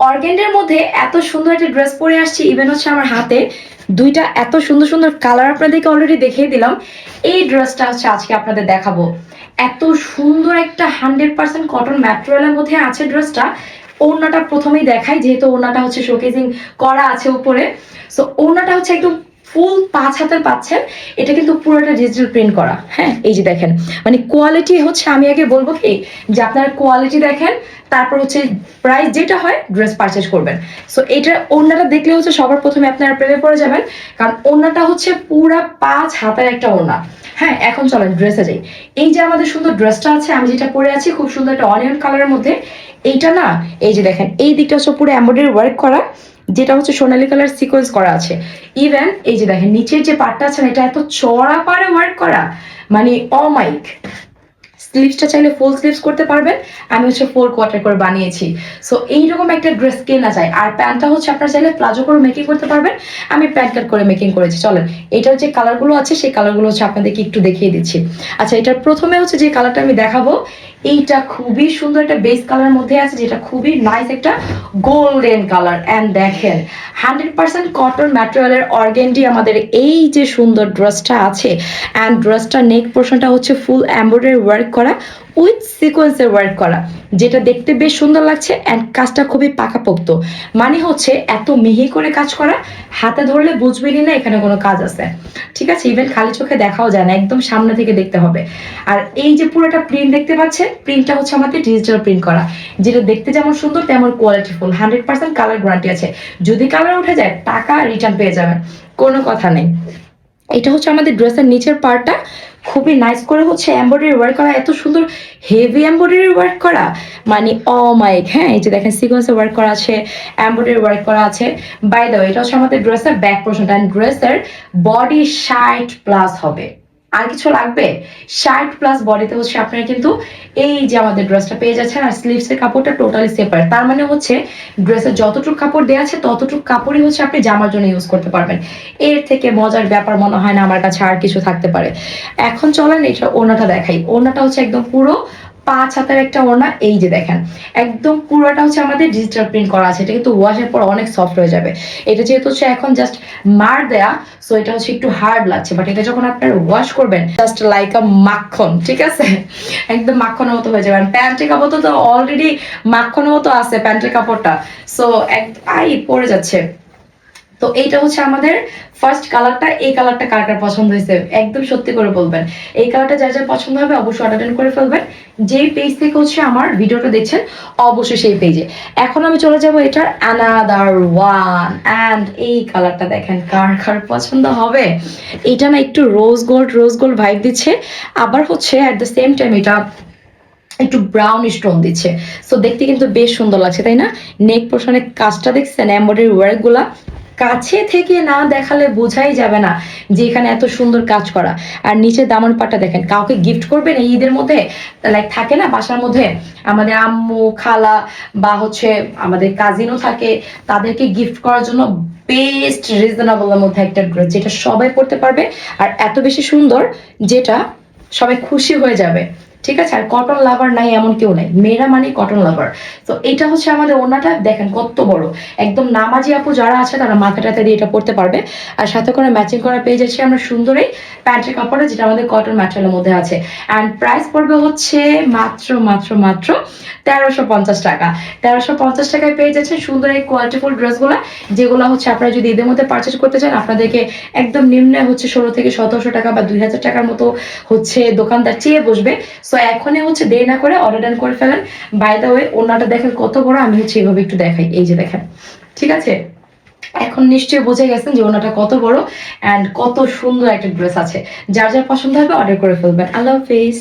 অর্গেন্ডের মধ্যে এত সুন্দর একটা ড্রেস পরে আসছি ইভেন হচ্ছে আমার হাতে। দুইটা এত সুন্দর সুন্দর কালার আপনাদেরকে অলরেডি দেখিয়ে দিলাম। এই ড্রেসটা হচ্ছে আজকে আপনাদের দেখাবো। এত সুন্দর একটা হান্ড্রেড পার্সেন্ট কটন ম্যাটেরিয়ালের মধ্যে আছে ড্রেসটা। ওড়নাটা প্রথমেই দেখাই, যেহেতু ওড়নাটা হচ্ছে শোকেজিং করা আছে উপরে। সো ওড়নাটা হচ্ছে একদম ফুল পাঁচ হাতের পাচ্ছেন, এটা কিন্তু পুরোটা ডিজিটাল প্রিন্ট করা। হ্যাঁ এই যে দেখেন মানে কোয়ালিটি হচ্ছে, আমি আগে বলব কি, যে আপনার কোয়ালিটি দেখেন, তারপর হচ্ছে প্রাইস যেটা হয় ড্রেস পারচেস করবেন। সো এটা ওড়নাটা দেখলে হচ্ছে সবার প্রথমে আপনারা প্রেমে পড়ে যাবেন, কারণ ওড়নাটা হচ্ছে পুরা পাঁচ হাতের একটা ওড়না। হ্যাঁ এখন চলেন ড্রেসে যাই। এই যে আমাদের সুন্দর ড্রেসটা আছে, আমি যেটা পরে আছি, খুব সুন্দর একটা অনিয়ন কালারের মধ্যে, এইটা না, এই যে দেখেন, এই দিকটা হচ্ছে পুরো এমব্রয়ডারি ওয়ার্ক করা। যেটা হচ্ছে সোনালি কালার সিকোয়েন্স করা আছে। ইভেন এই যে দেখেন নিচের যে পার্টটা আছে না, এটা এত চড়া পারে ওয়ার্ক করা। মানে অমাইক স্লিভসটা চাইলে ফুল স্লিভস করতে পারবেন। আমি হচ্ছে ফোর কোয়ার্টার করে বানিয়েছি। সো এইরকম একটা ড্রেস কেনা যায়। আর প্যান্টটা হচ্ছে আপনার চাইলে প্লাজো করে মেকিং করতে পারবেন। আমি প্যান্ট কাট করে মেকিং করেছি। চলেন, এটার যে কালারগুলো আছে, সেই কালারগুলো হচ্ছে আপনাদেরকে একটু দেখিয়ে দিচ্ছি। আচ্ছা এটার প্রথমে হচ্ছে যে কালারটা আমি দেখাবো, এইটা খুবই সুন্দর একটা বেস কালার মধ্যে আছে, যেটা খুবই নাইস একটা গোল্ডেন কালার অ্যান্ড দেখেন হান্ড্রেড পার্সেন্ট কটন ম্যাটেরিয়ালের অর্গেন্ডি আমাদের এই যে সুন্দর ড্রেসটা আছে। অ্যান্ড ড্রেসটা নেক পোর্শনটা হচ্ছে ফুল এমব্রয়ডারি ওয়ার্ক করা। উইথ সিকোয়েন্সের ওয়ার্ক করা, যেটা দেখতে বেশ সুন্দর লাগছে অ্যান্ড কাজটা খুবই পাকাপোক্ত। মানে হচ্ছে এত মিহি করে কাজ করা, হাতে ধরলে বুঝবেনই না এখানে কোনো কাজ আছে। ঠিক আছে ইভেন খালি চোখে দেখাও যায় না, একদম সামনে থেকে দেখতে হবে। আর এই যে পুরোটা প্রিন্ট দেখতে পাচ্ছেন প্রিন্টটা হচ্ছে আমাদের ডিজিটাল প্রিন্ট করা। যেটা দেখতে যেমন সুন্দর, তেমন qualityful hundred percent colour guarantee আছে। যদি কালার উঠে যায়, টাকা রিটার্ন পেয়ে যাবেন, কোনো কথা নেই। এটা হচ্ছে আমাদের ড্রেসের নিচের পার্টটা খুবই নাইস করে হচ্ছে এম্ব্রয়ডারি ওয়ার্ক করা, এত সুন্দর হেভি এম্ব্রয়ডারি ওয়ার্ক করা মানে অ মাইক হ্যাঁ এই যে দেখেন সিকোয়েন্সে ওয়ার্ক করা আছে এম্ব্রয়ডারি ওয়ার্ক করা আছে। বাই দ্য এটা হচ্ছে আমাদের ড্রেসের ব্যাক পোর্শনটা অ্যান্ড ড্রেসের বডি শার্ট প্লাস হবে। আর কিছু লাগবে? শার্ট প্লাস বডিতে হচ্ছে আপনারা কিন্তু এই যে আমাদের ড্রেসটা পেয়ে যাচ্ছেন আর স্লিভস এর কাপড়টা টোটালি সেপারেট তার মানে হচ্ছে ড্রেসের যতটুকু কাপড় দেওয়া আছে ততটুকু কাপড়ই হচ্ছে আপনি জামার জন্য ইউজ করতে পারবেন। এর থেকে মজার ব্যাপার মনে হয় না আমার কাছে আর কিছু থাকতে পারে। এখন চলেন এটা ওনাটা দেখাই। ওনাটা হচ্ছে একদম পুরো পাঁচ হাতের একটা ওড়না, এই যে দেখেন, একদম পুরোটা হচ্ছে আমাদের ডিজিটাল প্রিন্ট করা আছে। এটা কিন্তু ওয়াশের পর অনেক সফট হয়ে যাবে। এটা যেহেতু হচ্ছে এখন জাস্ট মার দেয়া সো এটা হচ্ছে একটু হার্ড লাগছে। বাট এটা যখন আপনার ওয়াশ করবেন জাস্ট লাইক আ মাখন, ঠিক আছে? একদম মাখনের মতো হয়ে যাবে। প্যান্টের কাপড় তো অলরেডি মাখনের মতো আছে, প্যান্টের কাপড়টা। সো এক আই, পড়ে যাচ্ছে। তো এইটা হচ্ছে আমাদের ফার্স্ট কালারটা এই কালারটা কার কার পছন্দ হয়েছে? একদম সত্যি করে বলবেন। এই কালারটা যার যার পছন্দ হবে, অবশ্যই অর্ডার করে ফেলবেন। যেই পেজ থেকে হচ্ছে আমার ভিডিওটা দেখছেন, অবশ্যই সেই পেজে এখন আমি চলে যাব এটার অ্যানাদার ওয়ান অ্যান্ড এই কালারটা দেখেন, কার কার পছন্দ হবে? এটা না একটু rose gold rose gold vibe দিচ্ছে। আবার হচ্ছে অ্যাট দ্য সেম টাইম এটা একটু ব্রাউন স্টোন দিচ্ছে। সো দেখতে কিন্তু বেশ সুন্দর লাগছে, তাই না? নেক পোর্শনের কাজটা দেখছেন এমব্রয়ডারি ওয়ার্কগুলা কাছে থেকে না দেখালে বোঝাই যাবে না যে এখানে এত সুন্দর কাজ করা। আর নিচে দামন পাটটা দেখেন, কাউকে গিফট করবেন এই ঈদের মধ্যে লাইক থাকে না বাসার মধ্যে, আমাদের আম্মু, খালা বা হচ্ছে আমাদের কাজিনও থাকে, তাদেরকে গিফট করার জন্য বেস্ট রিজনেবলের মধ্যে একটা ড্রেস যেটা সবাই পড়তে পারবে। আর এত বেশি সুন্দর যেটা সবাই খুশি হয়ে যাবে। ঠিক আছে? আর কটন লাভার নাই, এমন কেউ নাই। মেয়েরা মানে কটন লাভার তো এটা হচ্ছে আমাদের ওনাটা দেখেন কত বড়। একদম নামাজি আপু যারা আছে, তারা মাথাটাতে দিয়ে এটা পড়তে পারবে। আর সাথে করে ম্যাচিং করা পেয়ে যাচ্ছি আমরা সুন্দরই প্যান্টের কাপড়ে, যেটা আমাদের কটন ম্যাটেরিয়ালের মধ্যে আছে। অ্যান্ড প্রাইস পড়বে হচ্ছে মাত্র মাত্র মাত্র তেরোশো পঞ্চাশ টাকা। তেরোশো পঞ্চাশ টাকায় পেয়ে যাচ্ছেন সুন্দর এই কোয়ালিটিফুল ড্রেসগুলো, যেগুলো হচ্ছে আপনারা যদি এদের মধ্যে পারচেস করতে চান, আপনাদেরকে একদম নিম্নে হচ্ছে ষোলো থেকে সতেরোশো টাকা বা দুই হাজার টাকার মতো হচ্ছে দোকানদার চেয়ে বসবে। সো এখনই হচ্ছে দেরি না করে অর্ডার ডান করে ফেলেন। বাই দা ওয়ে ওনাটা দেখেন কত বড়, আমি হচ্ছে এভাবে একটু দেখাই। এই যে দেখেন, ঠিক আছে? এখন নিশ্চয়ই বুঝে গেছেন যে ওনাটা কত বড় অ্যান্ড কত সুন্দর একটা ড্রেস আছে। যার যার পছন্দ হবে অর্ডার করে ফেলবেন। আল্লাহ হাফিজ।